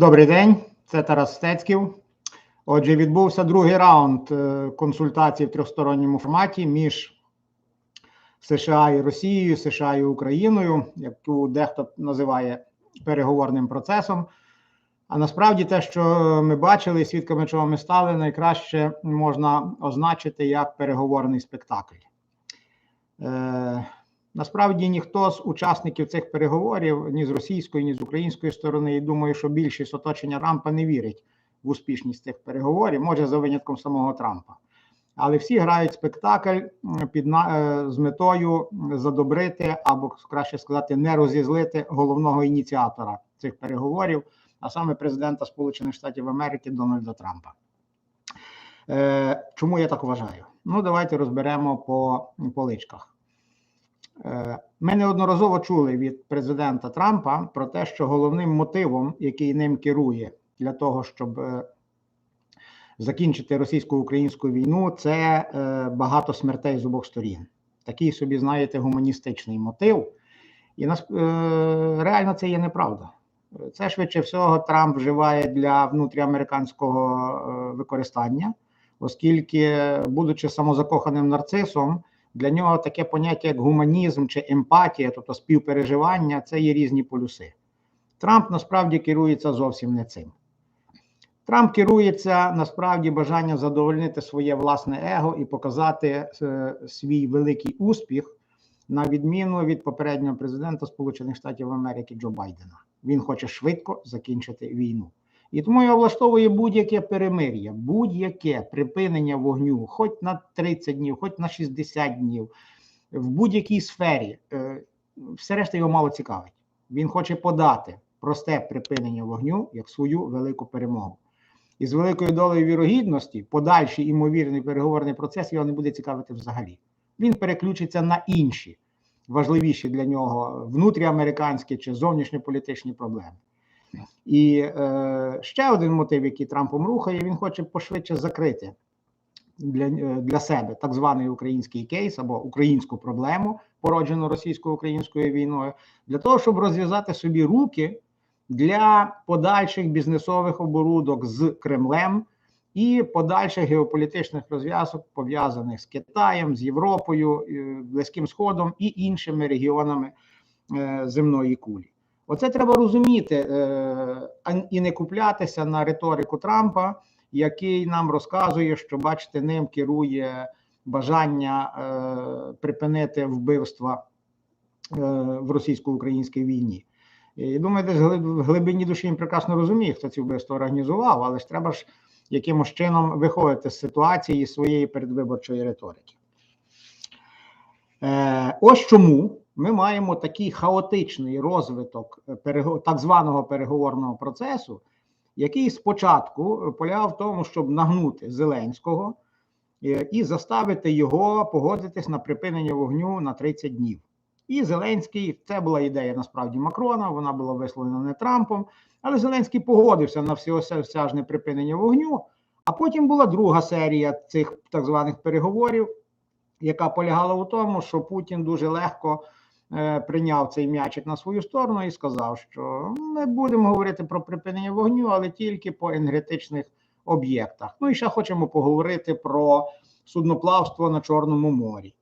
Добрий день, це Тарас Стецьків. Отже, відбувся другий раунд е, консультацій в трьохсторонньому форматі між США і Росією, США і Україною, яку дехто називає переговорним процесом. А насправді те, що ми бачили, свідками чого ми стали, найкраще можна означити як переговорний спектакль. Е, Насправді ніхто з учасників цих переговорів ні з російської, ні з української сторони, і думаю, що більшість оточення Трампа не вірить в успішність цих переговорів, може за винятком самого Трампа. Але всі грають спектакль під з метою задобрити або краще сказати, не розізлити головного ініціатора цих переговорів, а саме президента Сполучених Штатів Америки Дональда Трампа. Е, чому я так вважаю? Ну, давайте розберемо по поличках. Е, ми неодноразово чули від президента Трампа про те, що головним мотивом, який ним керує для того, щоб е, закінчити російсько-українську війну, це е, багато смертей з обох сторін. Такий собі, знаєте, гуманістичний мотив. І нас реально це є неправда. Це швидше всього Трамп вживає для внутріамериканського використання, оскільки, будучи самозакоханим нарцисом, для нього таке поняття, як гуманізм чи емпатія, тобто співпереживання, це є різні полюси. Трамп насправді керується зовсім не цим. Трамп керується насправді бажанням задовольнити своє власне его і показати е, свій великий успіх, на відміну від попереднього президента Сполучених Штатів Америки Джо Байдена. Він хоче швидко закінчити війну. І тому його влаштовує будь-яке перемир'я, будь-яке припинення вогню, хоч на 30 днів, хоч на 60 днів, в будь-якій сфері. Е, все решта його мало цікавить. Він хоче подати просте припинення вогню як свою велику перемогу. І з великою долею вірогідності, подальший імовірний переговорний процес його не буде цікавити взагалі. Він переключиться на інші важливіші для нього внутріамериканські чи зовнішньополітичні проблеми. І е, ще один мотив, який Трампом рухає, він хоче пошвидше закрити для е, для себе так званий український кейс або українську проблему, породжену російсько-українською війною, для того, щоб розв'язати собі руки для подальших бізнесових оборудок з Кремлем і подальших геополітичних розв'язок, пов'язаних з Китаєм, з Європою, е, Близьким Сходом і іншими регіонами е, земної кулі. Оце треба розуміти е, і не куплятися на риторику Трампа, який нам розказує, що бачите, ним керує бажання е, припинити вбивства е, в російсько-українській війні. І думаю, десь в глибині душі він прекрасно розуміє, хто ці вбивства організував, але ж треба ж якимось чином виходити з ситуації своєї передвиборчої риторики. Ось чому ми маємо такий хаотичний розвиток е, так званого переговорного процесу, який спочатку полягав в тому, щоб нагнути Зеленського е, і заставити його погодитись на припинення вогню на 30 днів. І Зеленський, це була ідея насправді Макрона, вона була висловлена не Трампом, але Зеленський погодився на всеосяжне припинення вогню. А потім була друга серія цих так званих переговорів, яка полягала у тому, що Путін дуже легко прийняв цей м'ячик на свою сторону і сказав, що ми будемо говорити про припинення вогню, але тільки по енергетичних об'єктах. Ну і ще хочемо поговорити про судноплавство на Чорному морі.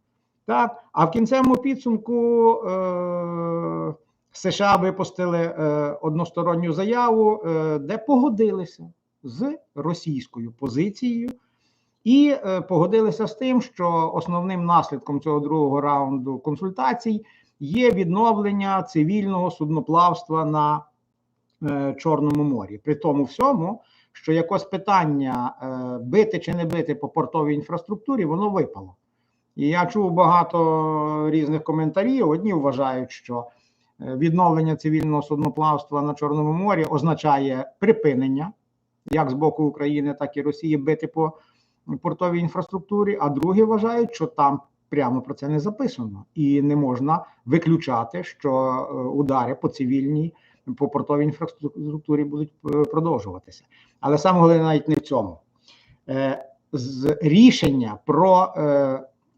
Так? А в кінцевому підсумку е, США випустили е, односторонню заяву, е, де погодилися з російською позицією. І е, погодилися з тим, що основним наслідком цього другого раунду консультацій є відновлення цивільного судноплавства на е, Чорному морі. При тому всьому, що якось питання е, бити чи не бити по портовій інфраструктурі, воно випало. І я чув багато різних коментарів. Одні вважають, що відновлення цивільного судноплавства на Чорному морі означає припинення як з боку України, так і Росії бити по портовій інфраструктурі, а другі вважають, що там прямо про це не записано, і не можна виключати, що е, удари по цивільній по портовій інфраструктурі будуть е, продовжуватися. Але саме головне навіть не в цьому е, з рішення про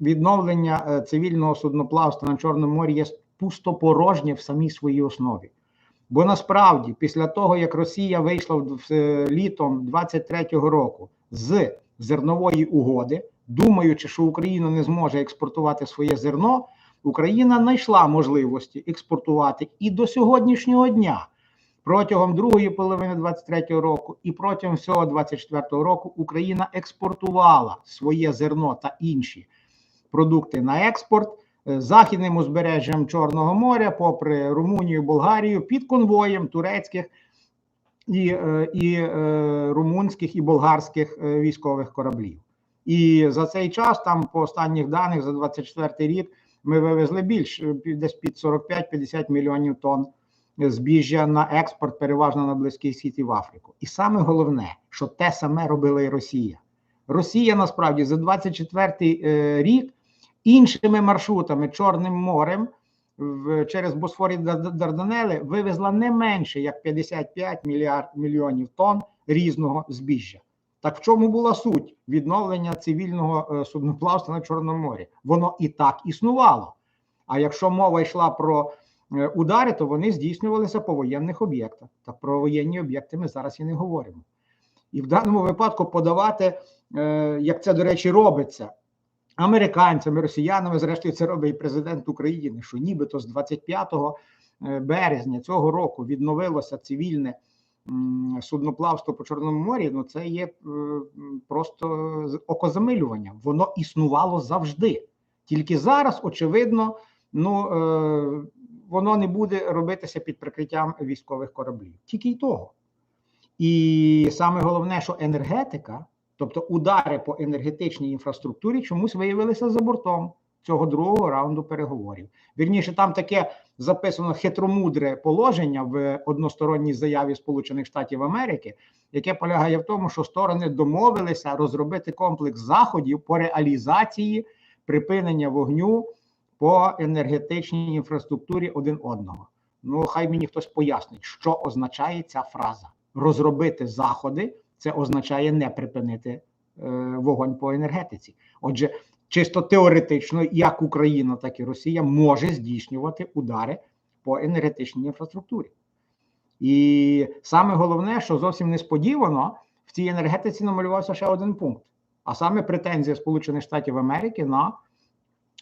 відновлення цивільного судноплавства на Чорному морі є пустопорожнє в самій своїй основі. Бо насправді, після того як Росія вийшла в літом 23-го року з зернової угоди, думаючи, що Україна не зможе експортувати своє зерно, Україна знайшла можливості експортувати і до сьогоднішнього дня. Протягом другої половини 23-го року і протягом всього 24-го року Україна експортувала своє зерно та інші продукти на експорт е, західним узбережжям Чорного моря, попри Румунію, Болгарію, під конвоєм турецьких і, е, і е, румунських і болгарських е, військових кораблів. І за цей час, там по останніх даних, за 24 рік, ми вивезли більше під- десь під 45-50 мільйонів тонн збіжжя на експорт, переважно на Близький Схід і в Африку. І саме головне, що те саме робила і Росія. Росія насправді за 24 е, рік іншими маршрутами Чорним морем в, через Босфор і Дар- Дарданели вивезла не менше як 55 мільярд мільйонів тонн різного збіжжя. Так в чому була суть відновлення цивільного е, судноплавства на Чорному морі? Воно і так існувало. А якщо мова йшла про е, удари, то вони здійснювалися по воєнних об'єктах. Так про воєнні об'єкти ми зараз і не говоримо. І в даному випадку подавати, е, як це, до речі, робиться американцями, росіянами, зрештою, це робить і президент України, що нібито з 25 е, березня цього року відновилося цивільне судноплавство по Чорному морі. Ну це є е, просто окозамилювання. Воно існувало завжди. Тільки зараз, очевидно, ну е, воно не буде робитися під прикриттям військових кораблів. Тільки й того. І саме головне, що енергетика, тобто удари по енергетичній інфраструктурі, чомусь виявилися за бортом цього другого раунду переговорів. Вірніше, там таке записано хитромудре положення в односторонній заяві Сполучених Штатів Америки, яке полягає в тому, що сторони домовилися розробити комплекс заходів по реалізації припинення вогню по енергетичній інфраструктурі один одного. Ну, хай мені хтось пояснить, що означає ця фраза. Розробити заходи це означає не припинити е, вогонь по енергетиці. Отже, чисто теоретично, як Україна, так і Росія може здійснювати удари по енергетичній інфраструктурі. І саме головне, що зовсім несподівано в цій енергетиці намалювався ще один пункт, а саме претензія Сполучених Штатів Америки на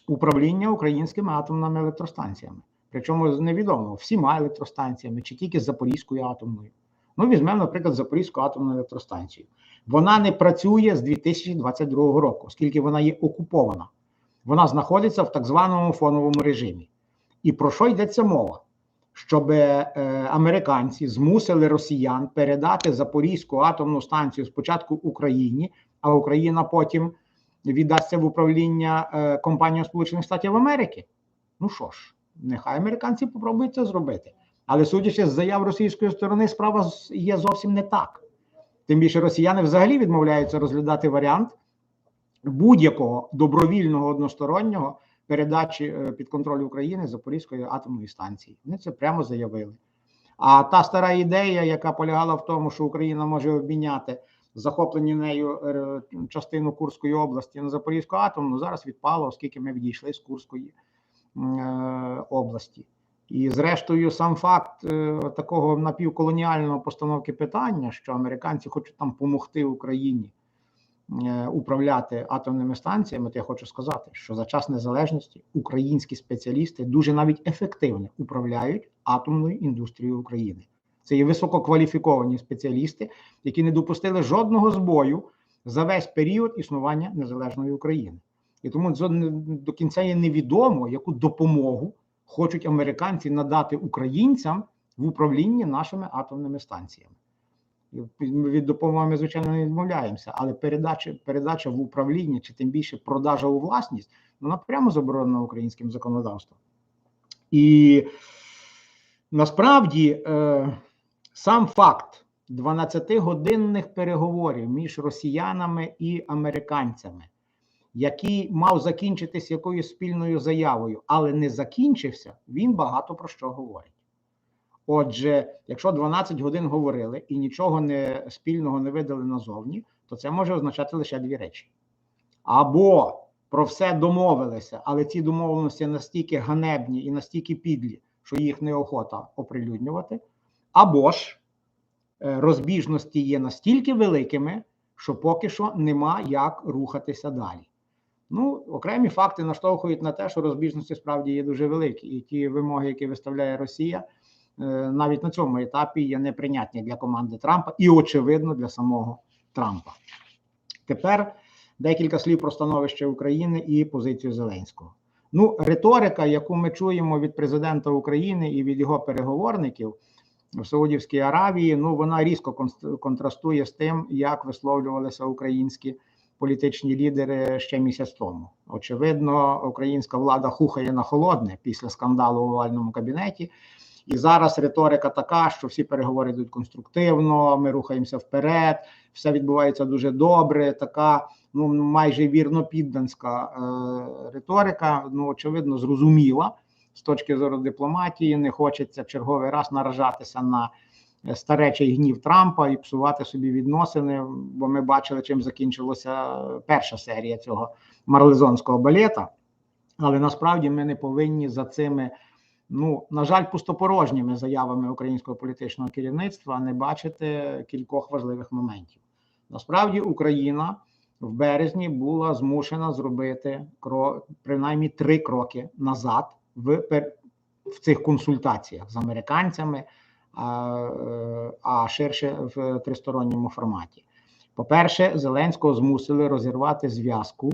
управління українськими атомними електростанціями. Причому невідомо всіма електростанціями чи тільки Запорізькою атомною. Ну, візьмемо, наприклад, Запорізьку атомну електростанцію. Вона не працює з 2022 року, оскільки вона є окупована. Вона знаходиться в так званому фоновому режимі. І про що йдеться мова? Щоб е, американці змусили росіян передати Запорізьку атомну станцію спочатку Україні, а Україна потім віддасться в управління е, компаніям Сполучених Штатів Америки. Ну що ж, нехай американці попробують це зробити. Але судячи з заяв російської сторони, справа є зовсім не так. Тим більше росіяни взагалі відмовляються розглядати варіант будь-якого добровільного одностороннього передачі е, під контроль України Запорізької атомної станції. Вони це прямо заявили. А та стара ідея, яка полягала в тому, що Україна може обміняти захоплені нею е, частину Курської області на Запорізьку атомну, зараз відпала, оскільки ми відійшли з Курської е, області. І зрештою, сам факт е, такого напівколоніального постановки питання, що американці хочуть там допомогти Україні е, управляти атомними станціями, то я хочу сказати, що за час незалежності українські спеціалісти дуже навіть ефективно управляють атомною індустрією України. Це є висококваліфіковані спеціалісти, які не допустили жодного збою за весь період існування незалежної України. І тому до кінця є невідомо, яку допомогу хочуть американці надати українцям в управлінні нашими атомними станціями. Від допомоги звичайно, не відмовляємося, але передача, передача в управління чи тим більше продажа у власність, вона прямо заборонена українським законодавством. І насправді е, сам факт 12-годинних переговорів між росіянами і американцями, який мав закінчитись якоюсь спільною заявою, але не закінчився, він багато про що говорить. Отже, якщо 12 годин говорили і нічого не спільного не видали назовні, то це може означати лише дві речі: або про все домовилися, але ці домовленості настільки ганебні і настільки підлі, що їх неохота оприлюднювати, або ж е, розбіжності є настільки великими, що поки що нема як рухатися далі. Ну, окремі факти наштовхують на те, що розбіжності справді є дуже великі, і ті вимоги, які виставляє Росія, е, навіть на цьому етапі є неприйнятні для команди Трампа і, очевидно, для самого Трампа. Тепер декілька слів про становище України і позицію Зеленського. Ну, риторика, яку ми чуємо від президента України і від його переговорників в Саудівській Аравії, ну вона різко контрастує з тим, як висловлювалися українські політичні лідери ще місяць тому. Очевидно, українська влада хухає на холодне після скандалу у овальному кабінеті. І зараз риторика така, що всі переговори йдуть конструктивно, ми рухаємося вперед, все відбувається дуже добре. Така ну майже вірно підданська е, риторика. Ну очевидно, зрозуміла з точки зору дипломатії. Не хочеться черговий раз наражатися на старечий гнів Трампа і псувати собі відносини. Бо ми бачили, чим закінчилася перша серія цього марлезонського балета. Але насправді ми не повинні за цими. Ну, на жаль, пустопорожніми заявами українського політичного керівництва не бачити кількох важливих моментів. Насправді, Україна в березні була змушена зробити крок, принаймні три кроки назад в, в цих консультаціях з американцями, а, е, ширше в тристоронньому форматі. По-перше, Зеленського змусили розірвати зв'язку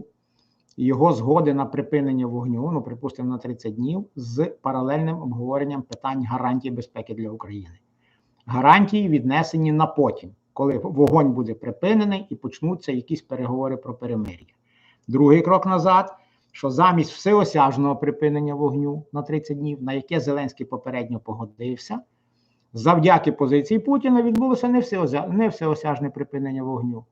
його згоди на припинення вогню, ну припустимо, на 30 днів, з паралельним обговоренням питань гарантій безпеки для України. Гарантії віднесені на потім, коли вогонь буде припинений і почнуться якісь переговори про перемир'я. Другий крок назад, що замість всеосяжного припинення вогню на 30 днів, на яке Зеленський попередньо погодився, завдяки позиції Путіна відбулося не всеосяжне, не всеосяжне припинення вогню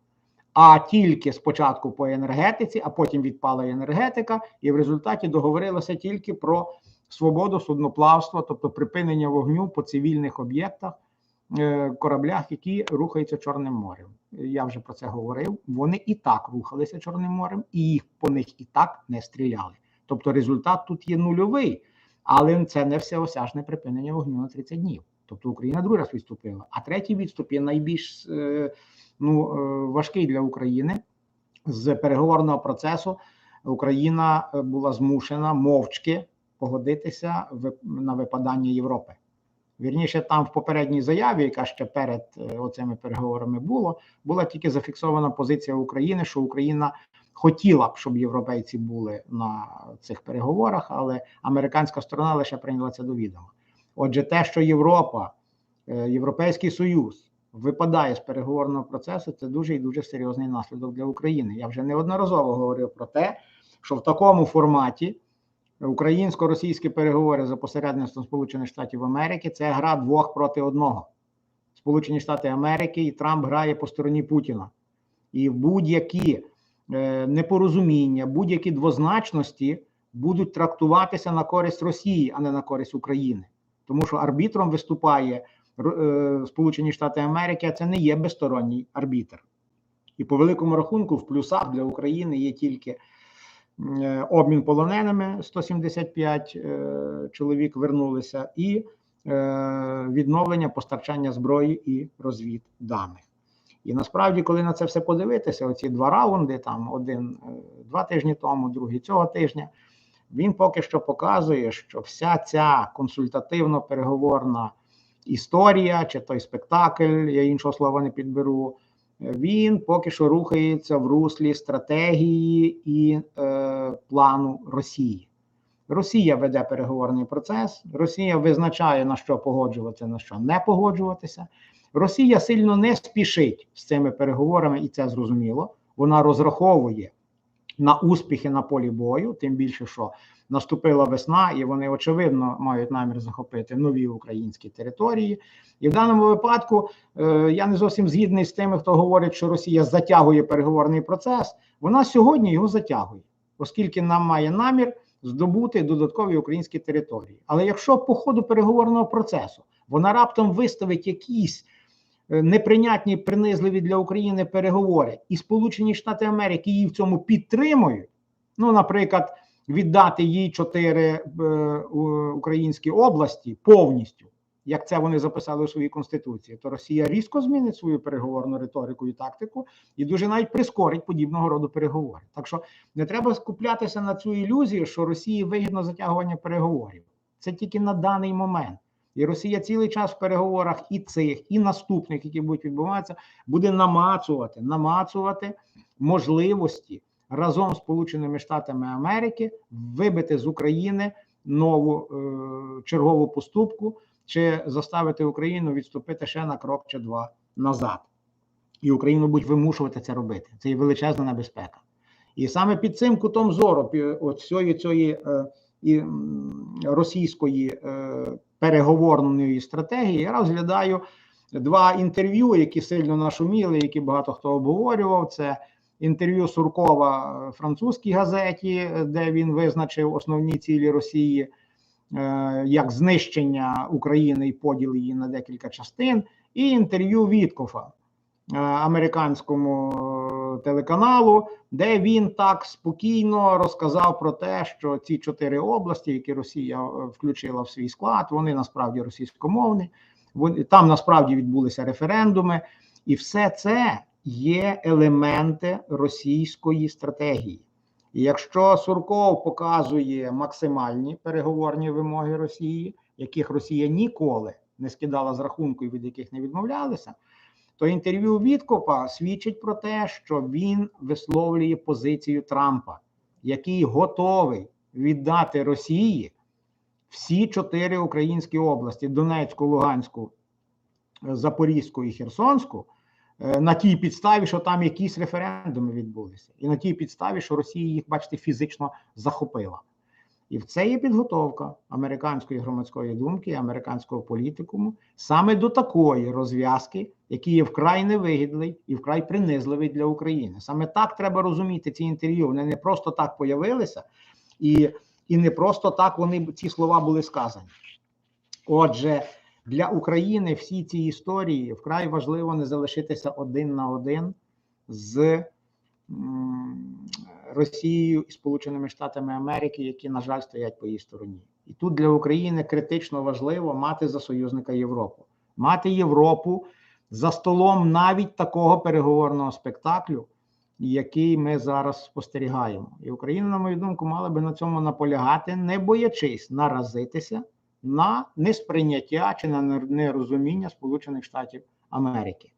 а тільки спочатку по енергетиці, а потім відпала енергетика, і в результаті договорилося тільки про свободу судноплавства, тобто припинення вогню по цивільних об'єктах, е, кораблях, які рухаються Чорним морем. Я вже про це говорив. Вони і так рухалися Чорним морем, і їх по них і так не стріляли. Тобто результат тут є нульовий, але це не всеосяжне припинення вогню на 30 днів. Тобто Україна другий раз відступила, а третій відступ є найбільш е, ну, е, важкий для України. З переговорного процесу Україна е, була змушена мовчки погодитися на випадання Європи. Вірніше, там в попередній заяві, яка ще перед оцими переговорами було, була тільки зафіксована позиція України, що Україна хотіла б, щоб європейці були на цих переговорах, але американська сторона лише прийняла це до відома. Отже, те, що Європа, е, Європейський Союз випадає з переговорного процесу, це дуже і дуже серйозний наслідок для України. Я вже неодноразово говорив про те, що в такому форматі українсько-російські переговори за посередництвом Сполучених Штатів Америки це гра двох проти одного. Сполучені Штати Америки і Трамп грає по стороні Путіна. І будь-які е, непорозуміння, будь-які двозначності будуть трактуватися на користь Росії, а не на користь України. Тому що арбітром виступає е, Сполучені Штати Америки, а це не є безсторонній арбітр. І по великому рахунку, в плюсах для України є тільки е, обмін полоненими 175 е, чоловік вернулися, і відновлення постачання зброї і розвідданих. І насправді, коли на це все подивитися, оці два раунди, там один два тижні тому, другий цього тижня, він поки що показує, що вся ця консультативно-переговорна історія чи той спектакль, я іншого слова не підберу. Він поки що рухається в руслі стратегії і е, плану Росії. Росія веде переговорний процес, Росія визначає на що погоджуватися, на що не погоджуватися. Росія сильно не спішить з цими переговорами, і це зрозуміло. Вона розраховує на успіхи на полі бою, тим більше, що наступила весна, і вони очевидно мають намір захопити нові українські території. І в даному випадку е, я не зовсім згідний з тими, хто говорить, що Росія затягує переговорний процес. Вона сьогодні його затягує, оскільки нам має намір здобути додаткові українські території. Але якщо по ходу переговорного процесу вона раптом виставить якісь неприйнятні, принизливі для України переговори, і Сполучені Штати Америки її в цьому підтримують. Ну, наприклад, віддати їй чотири е, українські області повністю як це вони записали у своїй конституції, то Росія різко змінить свою переговорну риторику і тактику, і дуже навіть прискорить подібного роду переговори. Так що не треба скуплятися на цю ілюзію, що Росії вигідно затягування переговорів. Це тільки на даний момент. І Росія цілий час в переговорах і цих, і наступних, які будуть відбуватися, буде намацувати, намацувати можливості разом з Сполученими Штатами Америки вибити з України нову е, чергову поступку чи заставити Україну відступити ще на крок чи два назад. І Україну будуть вимушувати це робити. Це є величезна небезпека. І саме під цим кутом зору, от цієї цієї е, і російської е, переговорної стратегії, я розглядаю два інтерв'ю, які сильно нашуміли, які багато хто обговорював. Це інтерв'ю Суркова французькій газеті, де він визначив основні цілі Росії. Е, як знищення України і поділ її на декілька частин, і інтерв'ю Віткофа е, американському телеканалу, де він так спокійно розказав про те, що ці чотири області, які Росія включила в свій склад, вони насправді російськомовні. Вони там насправді відбулися референдуми, і все це є елементи російської стратегії. І якщо Сурков показує максимальні переговорні вимоги Росії, яких Росія ніколи не скидала з рахунку і від яких не відмовлялися, то інтерв'ю Віткопа свідчить про те, що він висловлює позицію Трампа, який готовий віддати Росії всі чотири українські області: Донецьку, Луганську, Запорізьку і Херсонську. Е, на тій підставі, що там якісь референдуми відбулися, і на тій підставі, що Росія їх, бачите, фізично захопила. І в це є підготовка американської громадської думки, американського політикуму саме до такої розв'язки, який є вкрай невигідний і вкрай принизливий для України. Саме так треба розуміти ці інтерв'ю. Вони не просто так появилися, і, і не просто так вони ці слова були сказані. Отже. Для України всі ці історії вкрай важливо не залишитися один на один з Росією і Сполученими Штатами Америки, які, на жаль, стоять по її стороні. І тут для України критично важливо мати за союзника Європу, мати Європу за столом навіть такого переговорного спектаклю, який ми зараз спостерігаємо. І Україна, на мою думку, мала би на цьому наполягати, не боячись наразитися на несприйняття чи на нерозуміння Сполучених Штатів Америки.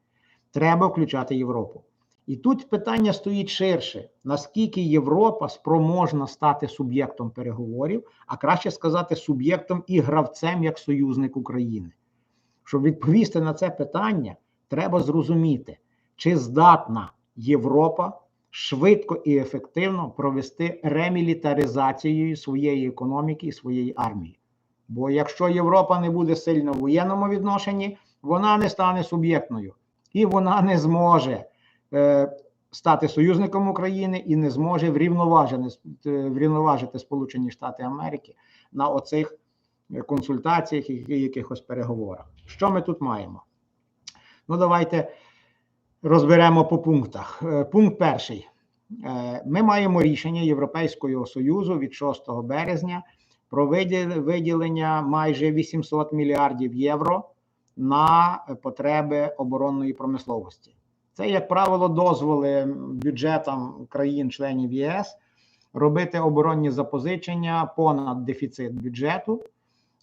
Треба включати Європу. І тут питання стоїть ширше: наскільки Європа спроможна стати суб'єктом переговорів, а краще сказати, суб'єктом і гравцем як союзник України. Щоб відповісти на це питання, треба зрозуміти, чи здатна Європа швидко і ефективно провести ремілітаризацію своєї економіки і своєї армії. Бо якщо Європа не буде сильно в воєнному відношенні, вона не стане суб'єктною і вона не зможе стати союзником України і не зможе врівноважити, е, Сполучені Штати Америки на оцих консультаціях і якихось переговорах. Що ми тут маємо? Ну, давайте розберемо по пунктах. Е, пункт перший. Е, ми маємо рішення Європейського Союзу від 6 березня про виділення майже 800 мільярдів євро на потреби оборонної промисловості. Це, як правило, дозволи бюджетам країн-членів ЄС робити оборонні запозичення понад дефіцит бюджету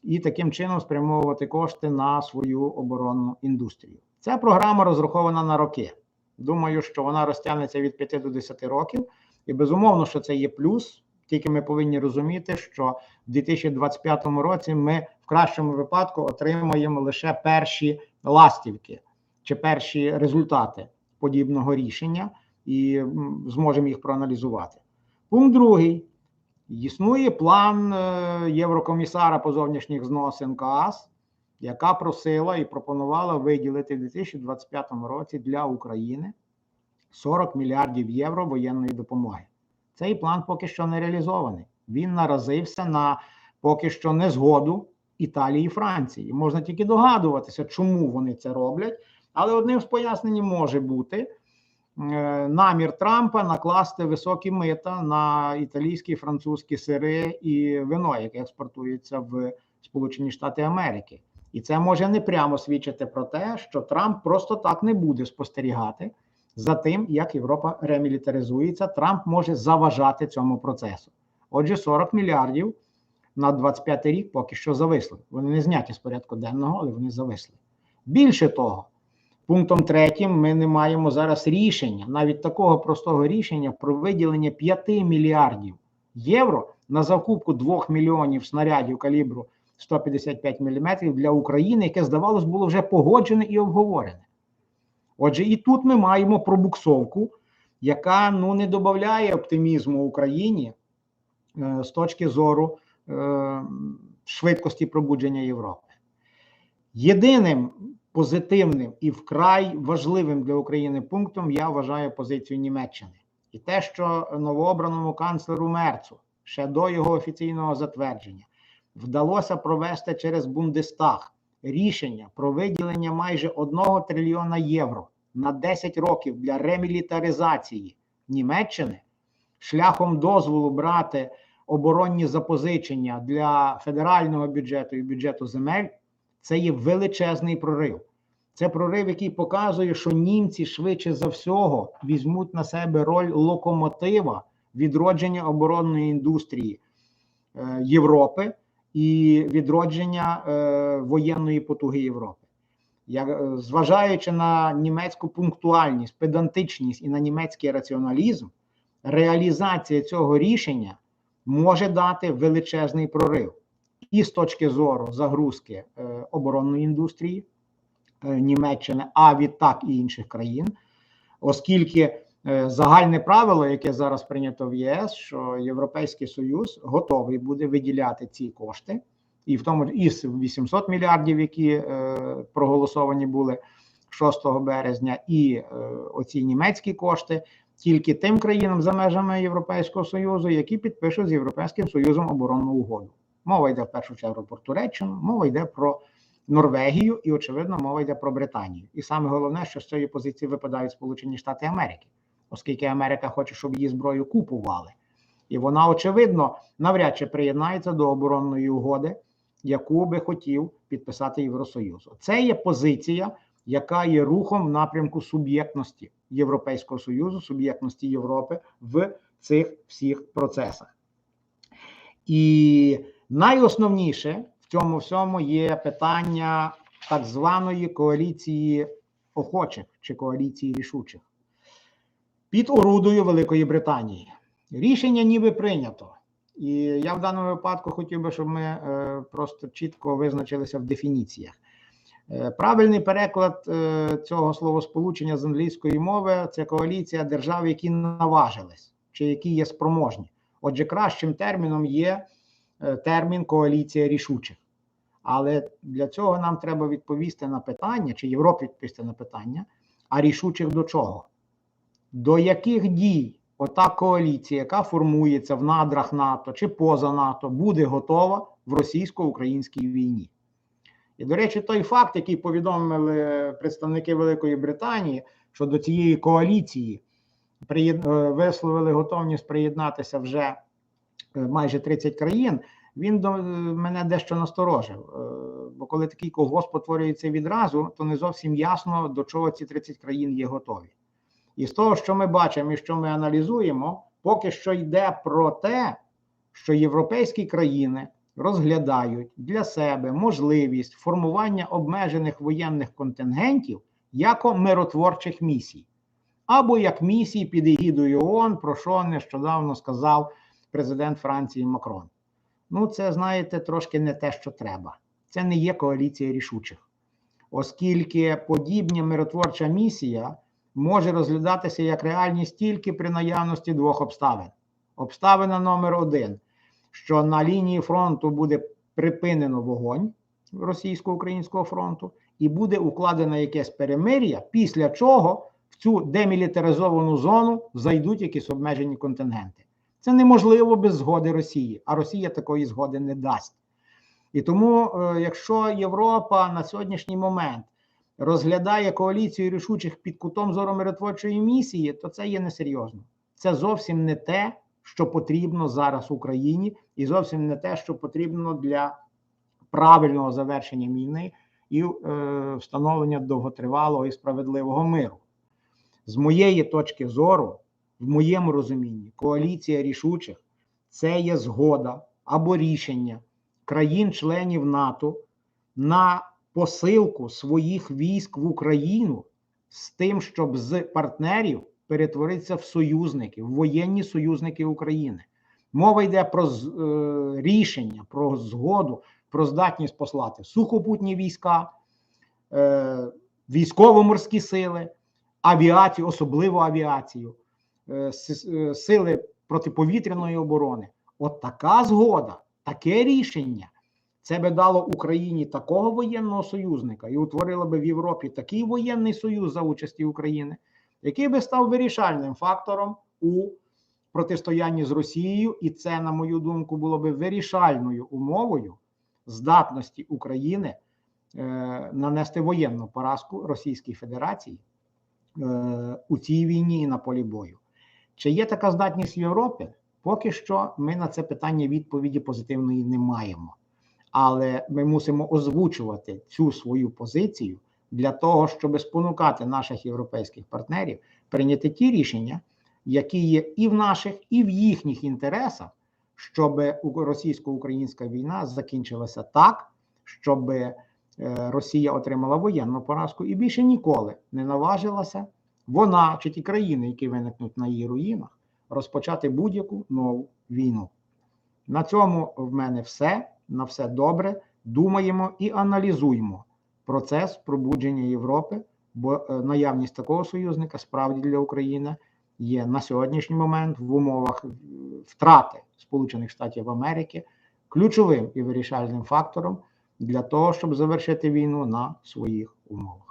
і таким чином спрямовувати кошти на свою оборонну індустрію. Ця програма розрахована на роки. Думаю, що вона розтягнеться від 5 до 10 років, і безумовно, що це є плюс тільки ми повинні розуміти, що в 2025 році ми в кращому випадку отримаємо лише перші ластівки чи перші результати подібного рішення і зможемо їх проаналізувати. Пункт другий. Існує план е, Єврокомісара по зовнішніх зносин КАС, яка просила і пропонувала виділити в 2025 році для України 40 мільярдів євро воєнної допомоги. Цей план поки що не реалізований. Він наразився на поки що незгоду Італії і Франції. Можна тільки догадуватися, чому вони це роблять. Але одним з пояснень може бути е, намір Трампа накласти високі мита на італійські французькі сири і вино, яке експортується в Сполучені Штати Америки. І це може не прямо свідчити про те, що Трамп просто так не буде спостерігати за тим, як Європа ремілітаризується. Трамп може заважати цьому процесу. Отже, 40 мільярдів на 25 рік поки що зависли. Вони не зняті з порядку денного, але вони зависли. Більше того, пунктом третім ми не маємо зараз рішення, навіть такого простого рішення про виділення 5 мільярдів євро на закупку 2 мільйонів снарядів калібру 155 мм для України, яке, здавалось, було вже погоджене і обговорене. Отже, і тут ми маємо пробуксовку, яка ну не додає оптимізму Україні е, з точки зору е, швидкості пробудження Європи. Єдиним позитивним і вкрай важливим для України пунктом я вважаю позицію Німеччини і те, що новообраному канцлеру Мерцу ще до його офіційного затвердження вдалося провести через Бундестаг рішення про виділення майже 1 трильйона євро на 10 років для ремілітаризації Німеччини шляхом дозволу брати оборонні запозичення для федерального бюджету і бюджету земель. Це є величезний прорив. Це прорив, який показує, що німці швидше за всього візьмуть на себе роль локомотива відродження оборонної індустрії е, Європи і відродження е, воєнної потуги Європи. Я, е, зважаючи на німецьку пунктуальність, педантичність і на німецький раціоналізм, реалізація цього рішення може дати величезний прорив і з точки зору загрузки е, оборонної індустрії е, Німеччини, а відтак і інших країн, оскільки е, загальне правило, яке зараз прийнято в ЄС, що Європейський Союз готовий буде виділяти ці кошти, і в тому і 800 мільярдів, які проголосовані були 6 березня, і оці німецькі кошти. Тільки тим країнам за межами Європейського союзу, які підпишуть з Європейським Союзом оборонну угоду. Мова йде в першу чергу про Туреччину, мова йде про Норвегію і, очевидно, мова йде про Британію. І саме головне, що з цієї позиції випадають Сполучені Штати Америки, оскільки Америка хоче, щоб її зброю купували. І вона, очевидно, навряд чи приєднається до оборонної угоди, яку би хотів підписати Євросоюз. Це є позиція, яка є рухом в напрямку суб'єктності Європейського Союзу, суб'єктності Європи в цих всіх процесах. І найосновніше в цьому всьому є питання так званої коаліції охочих чи коаліції рішучих під орудою Великої Британії. Рішення ніби прийнято. І я в даному випадку хотів би, щоб ми е, просто чітко визначилися в дефініціях. Е, правильний переклад е, цього словосполучення з англійської мови це коаліція держав, які наважились, чи які є спроможні. Отже, кращим терміном є термін коаліція рішучих. Але для цього нам треба відповісти на питання, чи Європі відповісти на питання, а рішучих до чого? До яких дій ота коаліція, яка формується в надрах НАТО чи поза НАТО, буде готова в російсько-українській війні? І, до речі, той факт, який повідомили представники Великої Британії, що до цієї коаліції висловили готовність приєднатися вже майже 30 країн, він до мене дещо насторожив. Бо коли такий колгосп утворюється відразу, то не зовсім ясно, до чого ці 30 країн є готові. І з того, що ми бачимо і що ми аналізуємо, поки що йде про те, що європейські країни розглядають для себе можливість формування обмежених воєнних контингентів як миротворчих місій, або як місії під егідою ООН, про що нещодавно сказав президент Франції Макрон. Ну, це, знаєте, трошки не те, що треба. Це не є коаліція рішучих, оскільки подібна миротворча місія може розглядатися як реальність тільки при наявності двох обставин. Обставина номер один – що на лінії фронту буде припинено вогонь російсько-українського фронту, і буде укладено якесь перемир'я, після чого в цю демілітаризовану зону зайдуть якісь обмежені контингенти. Це неможливо без згоди Росії, а Росія такої згоди не дасть. І тому, е, якщо Європа на сьогоднішній момент розглядає коаліцію рішучих під кутом зору миротворчої місії, то це є несерйозно. Це зовсім не те, що потрібно зараз Україні, і зовсім не те, що потрібно для правильного завершення війни і е, встановлення довготривалого і справедливого миру. З моєї точки зору, в моєму розумінні, коаліція рішучих це є згода або рішення країн-членів НАТО на посилку своїх військ в Україну з тим, щоб з партнерів перетворитися в союзники, в воєнні союзники України. Мова йде про е, рішення, про згоду, про здатність послати сухопутні війська, е, військово-морські сили, авіацію, особливо авіацію, сили протиповітряної оборони. От така згода, таке рішення. Це би дало Україні такого воєнного союзника і утворило би в Європі такий воєнний союз за участі України, який би став вирішальним фактором у протистоянні з Росією, і це, на мою думку, було би вирішальною умовою здатності України е, нанести воєнну поразку Російській Федерації е, у цій війні і на полі бою. Чи є така здатність в Європі? Поки що ми на це питання відповіді позитивної не маємо. Але ми мусимо озвучувати цю свою позицію для того, щоб спонукати наших європейських партнерів прийняти ті рішення, які є і в наших, і в їхніх інтересах, щоб російсько-українська війна закінчилася так, щоб е, Росія отримала воєнну поразку і більше ніколи не наважилася вона чи ті країни, які виникнуть на її руїнах, розпочати будь-яку нову війну. На цьому в мене все. На все добре. Думаємо і аналізуємо процес пробудження Європи, бо е, наявність такого союзника справді для України є на сьогоднішній момент в умовах е, втрати Сполучених Штатів Америки ключовим і вирішальним фактором для того, щоб завершити війну на своїх умовах.